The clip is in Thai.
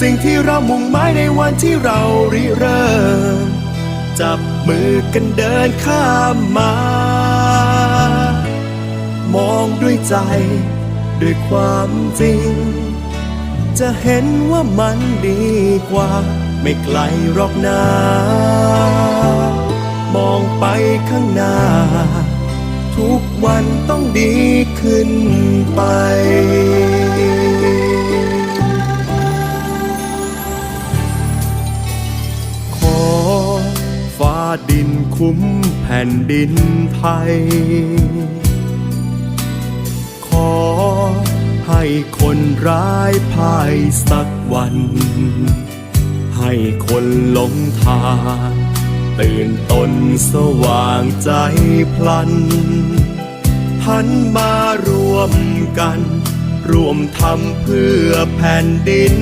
สิ่งที่เรามุ่งหมายในวันที่เราริเริ่ม จับมือกันเดินข้ามมา มองด้วยใจ ด้วยความจริง จะเห็นว่ามันดีกว่า ไม่ไกลหรอกนามองไปข้างหน้า ทุกวันต้องดีขึ้นไป ดินคุ้มแผ่นดินไทย ขอให้คนร้ายพ่ายสักวัน ให้คนหลงทาง ตื่นตนสว่างใจพลันหันมารวมกันร่วมทำเพื่อแผ่นดิน